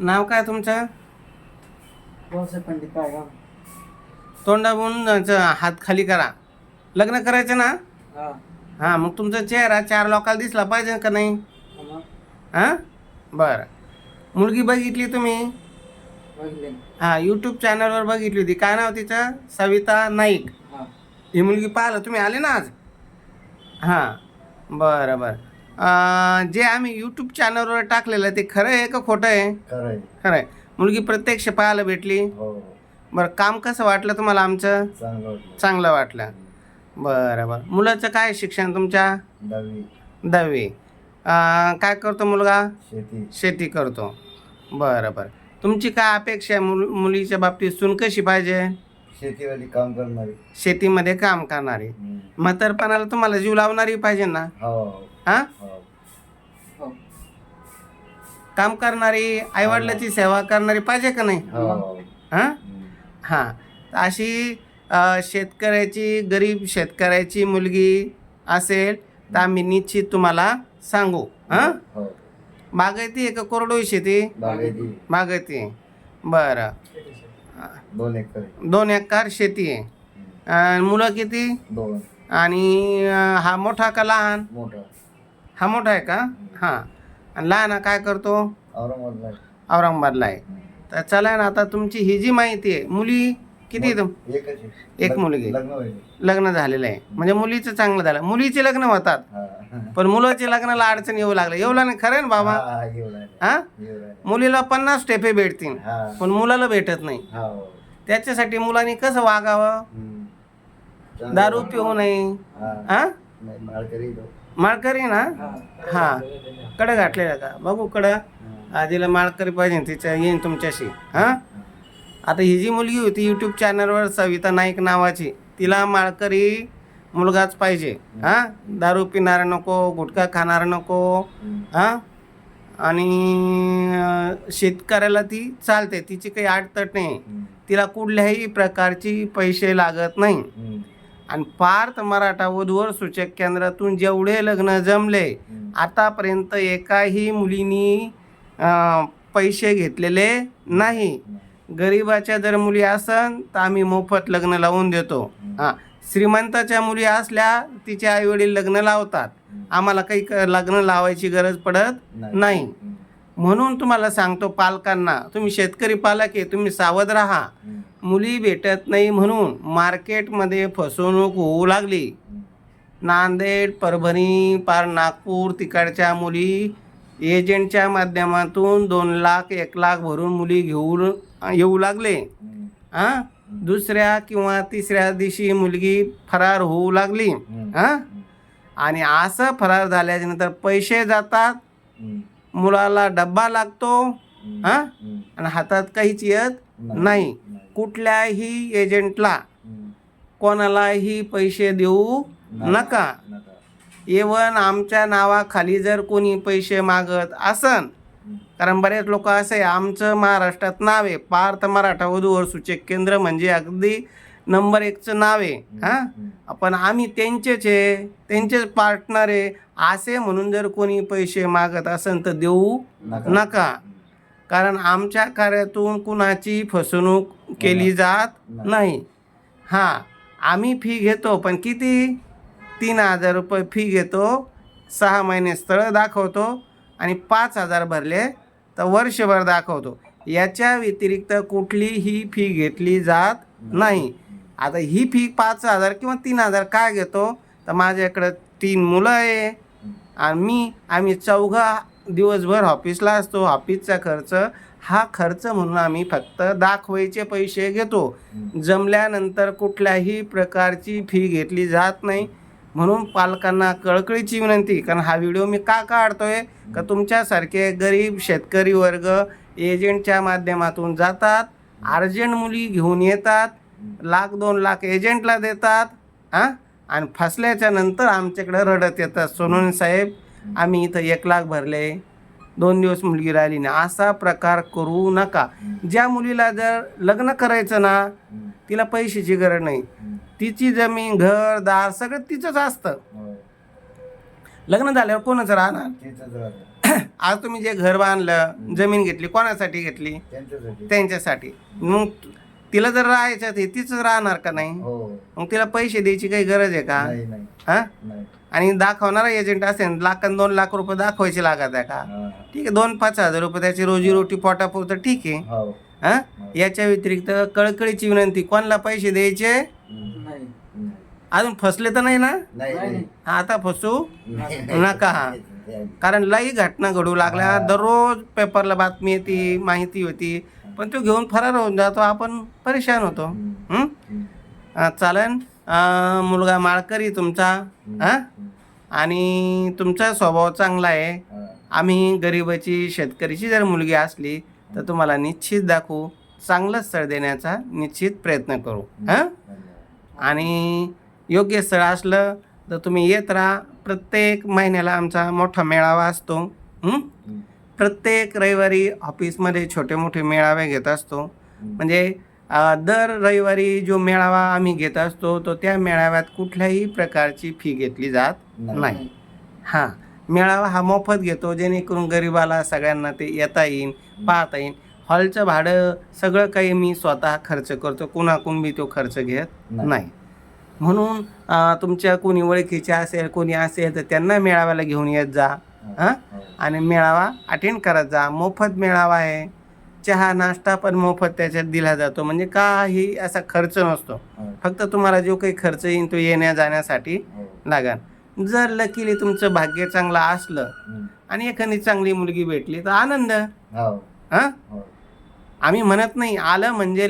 नाव काय तुमचं? भाऊसाहेब पंडित पायगाव तोंडाबून हात खाली करा. लग्न करायचं ना? हा. हां मग तुमचा चेहरा चार लोकांना दिसला पाहिजे का नाही? मग हां? बरं. मुलगी बघितली तुम्ही? बघितले. हां यूट्यूब चॅनलवर बघितली होती. काय नाव तिचं? सविता नाईक. हा. ही मुलगी पाहिलं. तुम्ही आले ना आज? हां. बरं बरं. जे आम्ही यूट्यूब चॅनलवर टाकलेलं आहे ते खरं आहे का खोटं आहे? खरं आहे. खरं आहे. मुलगी प्रत्यक्ष पाहायला भेटली. हो. बरं काम कसं वाटलं तुम्हाला आमचं? चांगलं वाटलं. चांगलं वाटलं. बरं बरं. मुलाचं काय शिक्षण तुमच्या? दहावी. दहावी. अं, काय करतो मुलगा? शेती. शेती करतो. बरं बरं. तुमची काय अपेक्षा आहे मुल मुलीच्या बाबतीत? सून कशी पाहिजे? शेतीवाली काम करणारी. शेतीमध्ये काम करणारी. हम्म. म्हातारपणाला तुम्हाला जीव लावणारी पाहिजे ना? हो. हां? हो. हो काम करणारी आईवडिलाची सेवा करणारी पाहिजे का नाही? हो. हां. हां. अशी शेतकऱ्याची गरीब शेतकऱ्याची मुलगी असेल तर आम्ही निश्चित तुम्हाला सांगू हां? हो. बागायती आहे का कोरडोई शेती. बागायती बागायती बरं. दोन एकर. शेती आहे. मुलं किती? आणि हा मोठा का लहान? मोठा. हा मोठा आहे का हां आणि लहान हा काय करतो औरंगाबादला आहे. औरंगाबादला आहे. तर चला ना आता तुमची ही जी माहिती आहे मुली किती तुम एकच आहे. एक लग्न- मुलगी. लग्न होईल लग्न झालेलं आहे म्हणजे मुलीचं चांगलं झालं मुलीचे लग्न होतात हा. पण मुलाच्या लग्नाला अडचण येऊ लागलं येऊ लागलं खरं आहे ना बाबा हा, हा, येऊ राहिले. हा येऊ राहिले. मुलीला पन्नास टेपे भेटतील हा पण मुलाला भेटत नाही हा हो. त्याच्यासाठी मुलांनी कसं वागावं हम्म. दारू पिऊ नये हा. हा माळकरी ना? हा. कडं घातलेलं का? बघू कडं. आधीला माळकरी पाहिजे तिच्या येईन तुमच्याशी. हा? आता ही जी मुलगी होती यूट्यूब चॅनलवर सविता नाईक नावाची तिला माळकरी मुलगाच पाहिजे. हा? दारू पिणारा नको गुटखा खाणारा नको. हा? आणि शेतकऱ्याला ती चालते तिची काही अडचण नाही. तिला कुठल्याही प्रकारची पैसे लागत नाही. आणि पार्थ मराठा वधूवर सूचक केंद्रातून जेवढे लग्न जमले. आतापर्यंत एकाही मुलीनी पैसे घेतलेले नाही. गरिबाच्या जर मुली असन तर आम्ही मोफत लग्न लावून देतो. हां. श्रीमंताच्या मुली असल्या तिचे आईवडील लग्न लावतात. आम्हाला काही लग्न लावायची गरज पडत नाही. म्हणून तुम्हाला सांगतो पालकांना तुम्ही शेतकरी पालक आहे तुम्ही सावध राहा. मुली भेटत नाही म्हणून मार्केटमध्ये फसवणूक होऊ लागली. नांदेड परभणी पार नागपूर तिकडच्या मुली एजंटच्या माध्यमातून दोन लाख एक लाख भरून मुली घेऊन येऊ लागले. हां दुसऱ्या किंवा तिसऱ्या दिवशी मुलगी फरार होऊ लागली. हां आणि असं फरार झाल्याच्यानंतर पैसे जातात. मुलाला डब्बा लागतो. हां. आणि हातात काहीच येत नाही कुठल्याही एजंटला. कोणालाही पैसे देऊ नका. इवन आमच्या नावाखाली जर कोणी पैसे मागत असन. कारण बरेच लोक असे आमचं महाराष्ट्रात नाव आहे पार्थ मराठा वधूवर सूचक केंद्र म्हणजे अगदी नंबर एकचं नाव आहे हां. पण आम्ही त्यांचेच आहे त्यांचेच पार्टनर आहे असे म्हणून जर कोणी पैसे मागत असेल तर देऊ नका. कारण आमच्या कार्यातून कुणाची फसवणूक केली जात नाही. नाही. हां आम्ही फी घेतो पण किती? तीन हजार रुपये फी घेतो सहा महिने स्थळ दाखवतो आणि पाच हजार भरले तर वर्षभर दाखवतो. याच्या व्यतिरिक्त कुठलीही फी घेतली जात नाही. आता ही फी पाच हजार किंवा तीन हजार काय घेतो? तर माझ्याकडं तीन मुलं आहे. आणि मी आम्ही चौघा दिवसभर ऑफिसला असतो. ऑफिसचा खर्च हा खर्च म्हणून आम्ही फक्त दाखवायचे पैसे घेतो. जमल्यानंतर कुठल्याही प्रकारची फी घेतली जात नाही. म्हणून पालकांना कळकळीची विनंती कारण हा व्हिडिओ मी का काढतोय? का तुमच्यासारखे गरीब शेतकरी वर्ग एजंटच्या माध्यमातून जातात अर्जंट मुली घेऊन येतात लाख दोन लाख एजंटला देतात हां आणि फसल्याच्या नंतर आमच्याकडे रडत येतात. सोनवणे साहेब आम्ही इथं एक लाख भरले दोन दिवस मुलगी राहिली नाही असा प्रकार करू नका ज्या मुलीला जर लग्न करायचं ना. तिला पैशाची गरज नाही. तिची जमीन घर दार सगळं तिचंच असतं. लग्न झाल्यावर कोणच राहणार. आज तुम्ही जे घर बांधलं जमीन घेतली कोणासाठी घेतली त्यांच्यासाठी त्यांच्यासाठी मग तिला जर राहायचं ते तिचंच राहणार का नाही हो मग तिला पैसे द्यायची काही गरज आहे का नाही नाही हा नाही आणि दाखवणारा एजंट असेल लाख आणि दोन लाख रुपये दाखवायचे लागत आहे का हा. ठीक आहे दोन पाच हजार रुपये त्याची रोजीरोटी पोटापुरतं ठीक आहे हो हा याच्या व्यतिरिक्त कळकळीची विनंती कोणाला पैसे द्यायचे हम्म. नाही नाही. अजून फसले तर नाही ना नाही नाही. नाही. हा, आता फसू नाही. नका हा. कारण लई घटना घडू लागल्या हा. दररोज पेपरला बातमी येते माहिती होती पण तो घेऊन फरार होऊन जातो. आपण परेशान होतो. चालन मुलगा माळकरी तुमचा. हा. आणि तुमचा स्वभाव चांगला आहे. आम्ही गरिबाची शेतकरीची जर मुलगी असली तर तुम्हाला निश्चित दाखवू चांगलं स्थळ देण्याचा निश्चित प्रयत्न करू. हां. आणि योग्य स्थळ असलं तर तुम्ही येत राहा. प्रत्येक महिन्याला आमचा मोठा मेळावा असतो. प्रत्येक रविवारी ऑफिसमध्ये छोटे मोठे मेळावे घेत असतो. म्हणजे दर रविवारी जो मेळावा आम्ही घेत असतो तो त्या मेळाव्यात कुठल्याही प्रकारची फी घेतली जात नाही. हां. मेळावा हा मोफत घेतो जेणेकरून गरिबाला सगळ्यांना ते येता येईल पाहता येईल हॉलचं भाडं सगळं काही मी स्वतः खर्च करतो कुणाकून मी तो खर्च घेत नाही. म्हणून तुमच्या कोणी ओळखीचे असेल कोणी असेल तर त्यांना मेळाव्याला घेऊन येत जा. हा? आणि मेळावा अटेंड करत जा मोफत मेळावा आहे चहा नाश्ता पण मोफत त्याच्यात दिला जातो म्हणजे काही असा खर्च नसतो हो. फक्त तुम्हाला जो काही खर्च येईल तो येण्या जाण्यासाठी हो. लागेल जर लकीली तुमचं भाग्य चांगलं असलं. आणि एखादी चांगली मुलगी भेटली तर आनंद. हां हो. आम्ही म्हणत नाही आलं म्हणजे